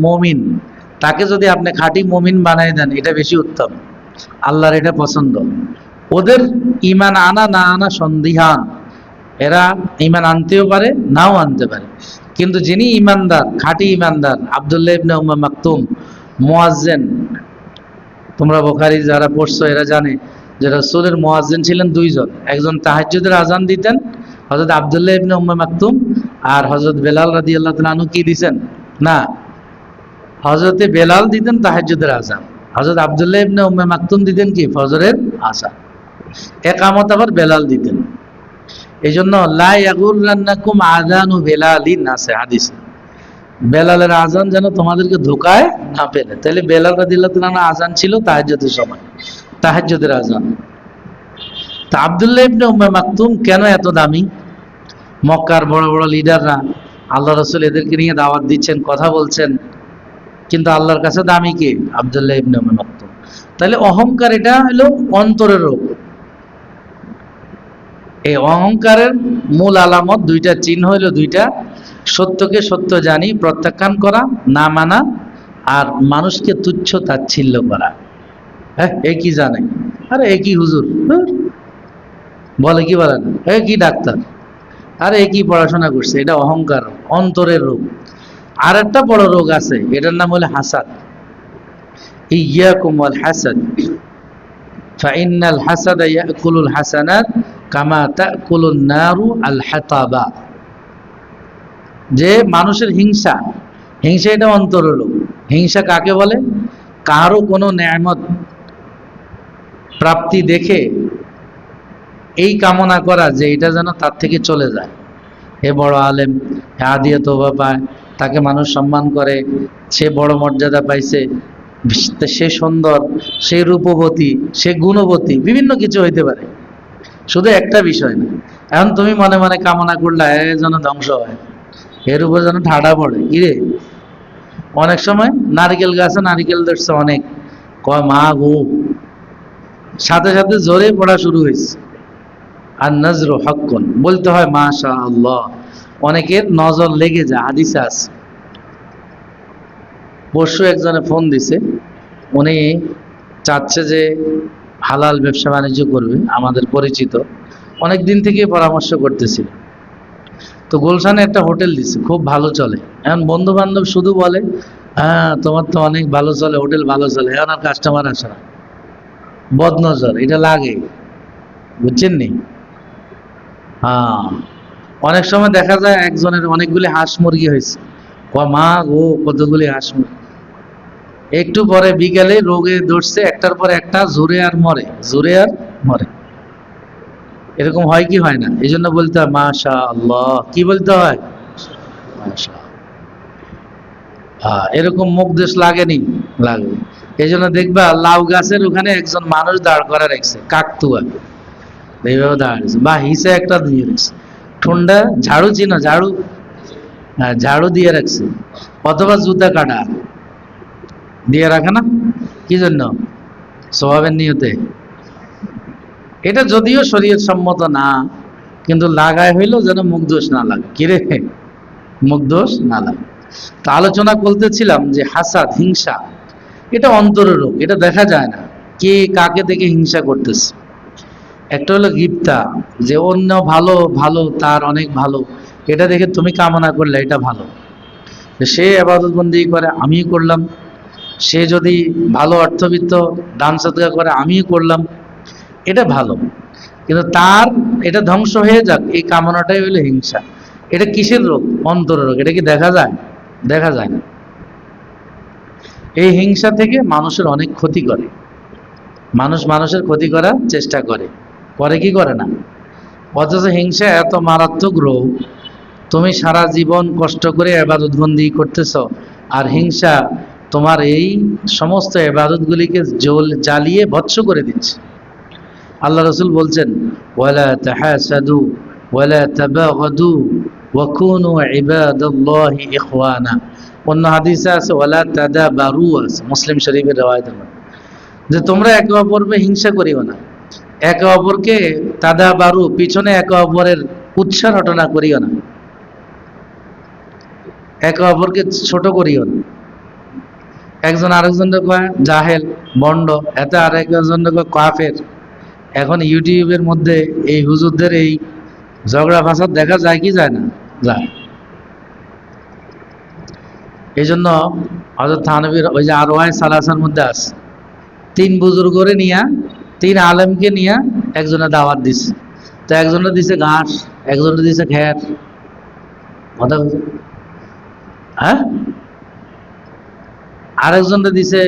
মমিন। তাকে যদি আপনি খাঁটি মমিন বানাই দেন, এটা বেশি উত্তম। আল্লাহর এটা পছন্দ। ওদের ইমান আনা না আনা সন্দিহান। এরা ইমান আনতেও পারে, নাও আনতে পারে। কিন্তু যিনি ইমানদার খাঁটি ইমানদার আবদুল্লাহ ইবনে উম্মা মাকতুম, মুয়াজ্জেন, তোমরা বোখারি যারা পড়ছো, এরা জানে যে রসুলের মুয়াজ্জেন ছিলেন দুইজন। একজন তাহাজ্জুদের আজান দিতেন, হযরত আবদুল্লাহ ইবনে উম্মা মাকতুম, আর হযরত বেলাল রাদিয়াল্লাহু তাআলা কি দিছেন? না হজরতে বেলাল দিতেন তাহাজ্জুদের আজান হজরত আবদুল্লাহ ইবনে উম্মে মাকতুম দিতেন কি? ফজরের আজান একামত আবার বেলাল দিতেন। এই জন্য লা ইয়াগুররান্নাকুম আযানু বেলালিন আছে হাদিস। বেলালের আজান যেন তোমাদেরকে ধোকায় না পেলে তাহলে বেলাল রাদিয়াল্লাহু তাআলা আজান ছিল তাহাজ্জুদের সময়, তাহাজ্জুদের আজান তা আবদুল্লাহ ইবনে উম্মে মাকতুম কেন এত দামি? মক্কার বড় বড় লিডাররা আল্লাহ রসুল এদেরকে নিয়ে দাওয়াত দিচ্ছেন, কথা বলছেন। কিন্তু আল্লাহর কাছে দামি কে? আবদুল্লাহ ইবনে মাকতুম তাহলে অহংকার এটা হলো অন্তরের রোগ। এই অহংকারের মূল আলামত দুইটা চিহ্ন হইল দুইটা। সত্যকে সত্য জানি, প্রত্যাখ্যান করা, না মানা, আর মানুষকে তুচ্ছ তাচ্ছিল্য করা। হ্যাঁ এ কি জানে? আরে এ কি হুজুর? বলে কি বলেন এ কি ডাক্তার? আরে এ কি পড়াশোনা করছে? এটা অহংকার, অন্তরের রোগ। আর একটা বড় রোগ আছে, এটার নাম হলো হাসাদ। ইয়া হাসাদ। ফাইনাল হাসাদ ইয়াকুলুল হাসানাত কামা তাকুলুন নারু আল হাতাবা। যে মানুষের হিংসা হিংসা এটা অন্তরলোক হিংসা কাকে বলে? কারও কোনো ন্যামত প্রাপ্তি দেখে এই কামনা করা যে এটা যেন তার থেকে চলে যায়। হে বড় আলেম হে আদিয়ত বাবা তাকে মানুষ সম্মান করে, সে বড় মর্যাদা পাইছে, সে সুন্দর, সে রূপবতী, সে গুণবতী, বিভিন্ন কিছু হইতে পারে। শুধু একটা বিষয় না। এখন তুমি মনে মনে কামনা করলে যেন ধ্বংস হয়। এর উপর যেন ঠাডা পড়ে। কিরে অনেক সময় নারকেল গাছে, নারকেল ধরছে অনেক। কয়, মা গো। সাথে সাথে জোরে পড়া শুরু হয়েছে আর নজর হকন বলতে হয় মাশা আল্লাহ অনেকের নজর লেগে যায়, হাদিসে আছে। পরশু একজনে ফোন দিছে। উনি চাচ্ছে যে হালাল ব্যবসা বাণিজ্য করবে, আমাদের পরিচিত। অনেক দিন থেকে পরামর্শ করতেছিল তো গুলশানে একটা হোটেল দিছে, খুব ভালো চলে। এখন বন্ধু বান্ধব শুধু বলে হ্যাঁ তোমার তো অনেক ভালো চলে, হোটেল ভালো চলে, এখন আর কাস্টমার আসে না। বদনজর, এটা লাগে। বুঝছেন নি? হ্যাঁ। অনেক সময় দেখা যায় একজনের অনেকগুলি হাঁস মুরগি হয়েছে। মা গো, কতগুলি হাঁস মুরগি? একটু পরে বিকেলে রোগে ধরছে, একটার পর একটা জোরে আর মরে জোরে আর মরে। এরকম হয় কি হয় না? এই জন্য বলতে হয় মাশা আল্লাহ কি বলতে হয়? হ্যাঁ এরকম মুখ দেশ লাগেনি? লাগবে। এই জন্য দেখবা, লাউ গাছের ওখানে একজন মানুষ দাঁড় করে রাখছে, কাকতুয়া। এইভাবে দাঁড়িয়েছে বা হিসে একটা দিয়ে রাখছে। ঠুন্ডা ঝাড়ু চিনো? ঝাড়ু? হ্যাঁ ঝাড়ু দিয়ে রাখছে। অথবা জুতা কাটা। দিয়ে রাখে না? কি জন্য? স্বভাবের নিয়তে। এটা যদিও শরীয়ত সম্মত না, কিন্তু লাগায় হইল যেন মুখ দোষ না লাগে। কিরে মুখ দোষ না লাগে। তা আলোচনা করতেছিলাম যে হাসাদ, হিংসা, এটা অন্তরের রোগ, এটা দেখা যায় না। কে কাকে দেখে হিংসা করতেছে? একটা হলো গিপ্তা, যে অন্য ভালো ভালো, তার অনেক ভালো। এটা দেখে তুমি কামনা করলে, এটা ভালো। সে আবাদতবন্দি করে, আমিও করলাম। সে যদি ভালো অর্থবিত্ত, দান সদকা করে, আমিও করলাম, এটা ভালো। কিন্তু তার, এটা ধ্বংস হয়ে যাক, এই কামনাটাই হলো হিংসা। এটা কিসের রোগ? অন্তরের রোগ। এটা কি দেখা যায়? দেখা যায় না। এই হিংসা থেকে মানুষের অনেক ক্ষতি করে। মানুষ মানুষের ক্ষতি করার চেষ্টা করে। করে কি করে না? অথচ হিংসা এত মারাত্মক রোগ। তুমি সারা জীবন কষ্ট করে এবাদতবন্দি করতেছ, আর হিংসা তোমার এই সমস্ত এবাদতগুলিকে জল, জ্বালিয়ে ভৎস করে দিচ্ছে। আল্লাহ রসুল বলছেন, ওয়ালা তাহাসাদু, ওয়ালা তাবাগাদু ওয়াকুনু ইবাদাল্লাহি ইখওয়ানা। অন্য হাদিসে আছে, ওয়ালা তাদাবারু আছে, মুসলিম শরীফের যে তোমরা একে অপরকে হিংসা করিও না। একে অপরকে তাদাবারু, পিছনে একে অপরের উৎসাহ ঘটনা করিও না। একে অপরকে ছোট করিও না। একজন আরেকজনকে কয় জাহেল, বন্ড, এতে আরেকজনকে কয় কাফের। এখন ইউটিউবের মধ্যে এই হুজুরদের এই ঝগড়া ফাসাদ দেখা যায় কি যায় না? যায়। এই জন্য হজরত থানবীর ওই যে আরোয়াই সালাসার মধ্যে আছে তিন বুজুর্গরে নিয়া, তিন আলেমকে নিয়া একজনে দাওয়াত দিছে তো একজনে দিছে ঘাস, একজনে দিছে খ্যার হ্যাঁ? আরেকজনে দিছে,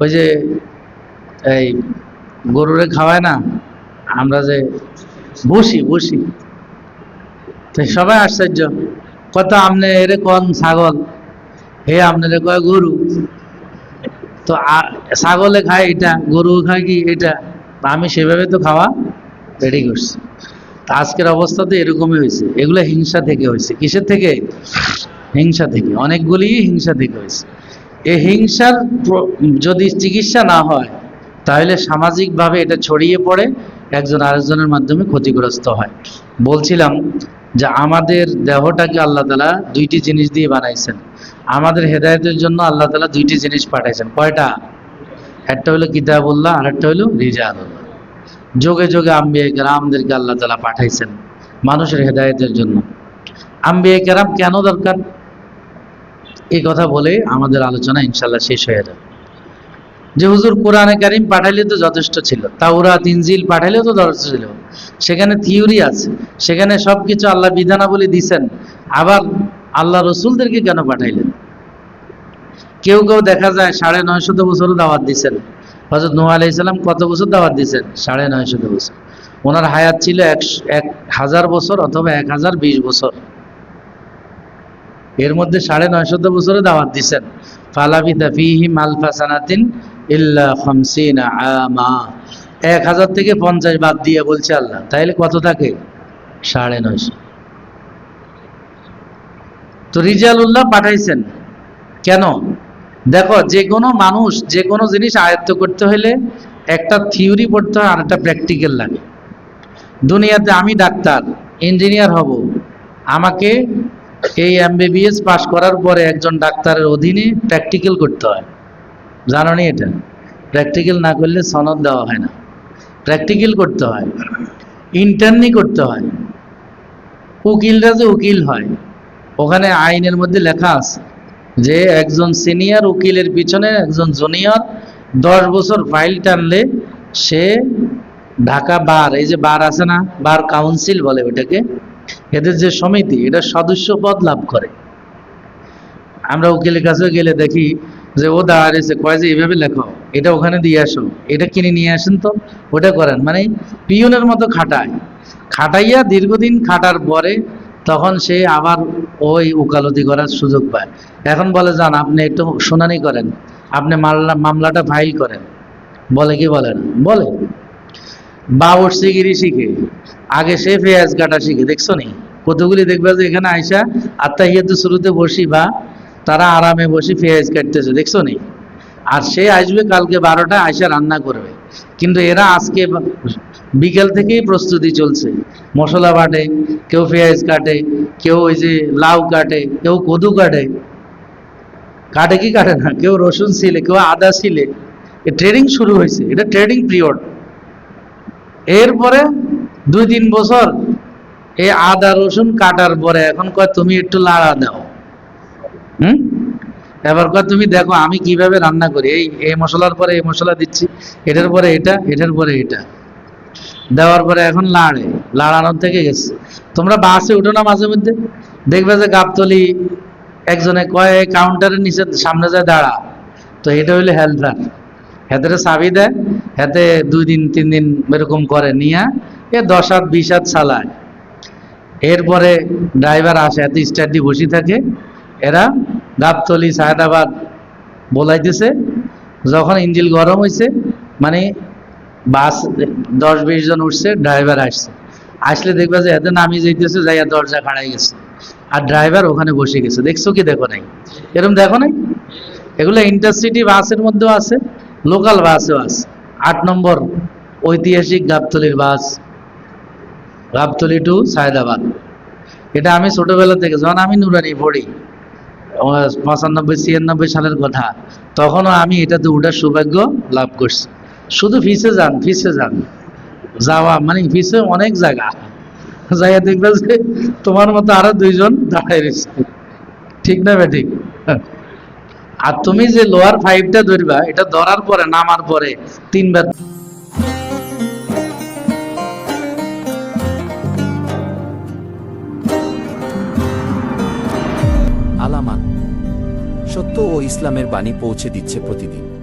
ওই যে, এই গরুরে খাওয়ায় না, আমরা যে বসি বসি। তো সবাই আশ্চর্য। কত আমনে এরে কন ছাগল? হে আপনারে কয় গরু। তো ছাগলে খায় এটা, গরু খায় কি এটা? আমি সেভাবে তো খাওয়া রেডি করছি। আজকের অবস্থা তো এরকমই হয়েছে। এগুলো হিংসা থেকে হয়েছে। কিসের থেকে? হিংসা থেকে। অনেকগুলি হিংসা থেকে হয়েছে। এই হিংসার যদি চিকিৎসা না হয়, তাহলে সামাজিকভাবে এটা ছড়িয়ে পড়ে, একজন আরেকজনের মাধ্যমে ক্ষতিগ্রস্ত হয়। বলছিলাম যে আমাদের দেহটাকে আল্লাহ তালা দুইটি জিনিস দিয়ে বানাইছেন। আমাদের হেদায়তের জন্য আল্লাহ তালা দুইটি জিনিস পাঠাইছেন। কয়টা? একটা হলো কিতাবুল্লাহ আর একটা হলো রিজালুল্লাহ। যোগে যোগে আম্বিয়া কেরামদেরকে আল্লাহ তালা পাঠাইছেন মানুষের হেদায়তের জন্য। আম্বিয়া কেরাম কেন দরকার? এই কথা বলে আমাদের আলোচনা ইনশাল্লাহ শেষ হয়ে যাবে। যে হুজুর কোরআনে কারিম পাঠাইলে তো যথেষ্ট ছিল তাওরা তিনজিল পাঠাইলেও তো যথেষ্ট ছিল। সেখানে থিওরি আছে, সেখানে সবকিছু আল্লাহ বিধানাবলী দিছেন, আবার আল্লাহ রসুলদেরকে কেন পাঠাইলেন? কেউ কেউ দেখা যায় সাড়ে নয় শত বছরও দাওয়াত দিছেন। হজরত নোয়া আলাই ইসলাম কত বছর দাওয়াত দিছেন? সাড়ে নয় শত বছর। ওনার হায়াত ছিল এক এক হাজার বছর অথবা এক হাজার বিশ বছর। এর মধ্যে সাড়ে নয় শত বছরে দাওয়াত দিছেন। ফালাবিতা ফিহি মালফাসানাতিন ইল্লা খামসিনা আমা। এক হাজার থেকে পঞ্চাশ বাদ দিয়ে বলছে আল্লাহ। তাইলে কত থাকে? সাড়ে নয়শো তো রিজাল উল্লাহ পাঠাইছেন। কেন? দেখো, যে কোনো মানুষ, যে কোনো জিনিস আয়ত্ত করতে হলে একটা থিওরি পড়তে হয় আর একটা প্র্যাকটিক্যাল লাগে। দুনিয়াতে আমি ডাক্তার, ইঞ্জিনিয়ার হব। আমাকে এই এমবিবিএস পাশ করার পরে একজন ডাক্তারের অধীনে প্র্যাকটিক্যাল করতে হয়। জানো নি এটা? প্র্যাকটিক্যাল না করলে সনদ দেওয়া হয় না। প্র্যাকটিক্যাল করতে হয়। ইন্টার্নি করতে হয়। উকিলরা যে উকিল হয়। ওখানে আইনের মধ্যে লেখা আছে যে একজন সিনিয়র উকিলের পিছনে একজন জুনিয়র দশ বছর ফাইল টানলে সে ঢাকা বার, এই যে বার আছে না? বার কাউন্সিল বলে ওটাকে। এদের যে সমিতি, এটা সদস্য পদ লাভ করে। আমরা উকিলের কাছে গেলে দেখি যে, ও দা দাঁড়িয়েছে কয় যে এইভাবে লেখো, এটা ওখানে দিয়ে আসো, এটা কিনে নিয়ে আসেন তো, ওটা করেন। মানে পিয়নের মতো খাটায়। খাটাইয়া দীর্ঘদিন খাটার পরে তখন সে আবার ওই উকালতি করার সুযোগ পায়। এখন বলে যান আপনি একটু শুনানি করেন, আপনি মামলা, মামলাটা ফাইল করেন। বলে কি বলে না? বলে। বাবর সিগিরি শিখে। আগে সে ফেয়াজ কাটা শিখে, দেখছ নি? কতগুলি দেখবে যে এখানে আইসা আত্মাহিয়াতে শুরুতে বসি বা তারা আরামে বসে পেঁয়াজ কাটতেছে, দেখছ নি? আর সে আসবে কালকে বারোটা আইসা রান্না করবে। কিন্তু এরা আজকে বিকেল থেকেই প্রস্তুতি চলছে। মশলা বাটে, কেউ পেঁয়াজ কাটে, কেউ ওই যে লাউ কাটে, কেউ কদু কাটে। কাটে কি কাটে না? কেউ রসুন ছিলে, কেউ আদা ছিলে। ট্রেডিং শুরু হয়েছে, এটা ট্রেডিং পিরিয়ড এরপরে দুই তিন বছর এই আদা রসুন কাটার পরে এখন কয় তুমি একটু লাড়া দাও। হুম? এবার কয় তুমি দেখো আমি কীভাবে রান্না করি। এই এই মশলার পরে এই মশলা দিচ্ছি, এটার পরে এটা, এটার পরে এটা। দেওয়ার পরে এখন লাড়ে, লাড়ানোর থেকে গেছে। তোমরা বাসে উঠো না মাঝে মধ্যে, দেখবে যে গাবতলি একজনে কয় কাউন্টারের নিচে সামনে যায় দাঁড়া। তো এটা হইলে হেল্পার। হাতে চাবি দেয়, হাতে দুই দিন, তিন দিন এরকম করে নিয়ে, এ দশ হাত, বিশ হাত চালায়। এরপরে ড্রাইভার আসে, এত স্টার্টি বসে থাকে। এরা গাবতলি, সায়দাবাদ বলাইতেছে। যখন ইঞ্জিল গরম হয়েছে মানে বাস দশ বিশ জন উঠছে, ড্রাইভার আসছে। আসলে দেখবে যে এতে নামিয়ে যাইতেছে, যাইয়া দরজা খাড়াই গেছে। আর ড্রাইভার ওখানে বসে গেছে। দেখছ কি দেখো নাই? এরকম দেখো নাই? এগুলো ইন্টারসিটি বাসের মধ্যেও আছে, লোকাল বাসেও আছে। আট নম্বর ঐতিহাসিক গাবতলির বাস। গাবতলি টু সায়দাবাদ। এটা আমি ছোটবেলা থেকে, যখন আমি নুরানি পড়ি পঁচানব্বই, ছিয়ানব্বই সালের কথা, তখনও আমি এটাতে উঠার সৌভাগ্য লাভ করছি। শুধু ফিসে যান ফিসে যান। যাওয়া মানে ফিসে অনেক জায়গা। জায়গা দেখবে যে তোমার মতো আরও দুইজন দাঁড়ায় রয়েছে। ঠিক না বে ঠিক? আর তুমি যে লোয়ার ফাইভটা ধরবা, এটা ধরার পরে, নামার পরে তিনবার ইসলামের বাণী পৌঁছে দিচ্ছে প্রতিদিন।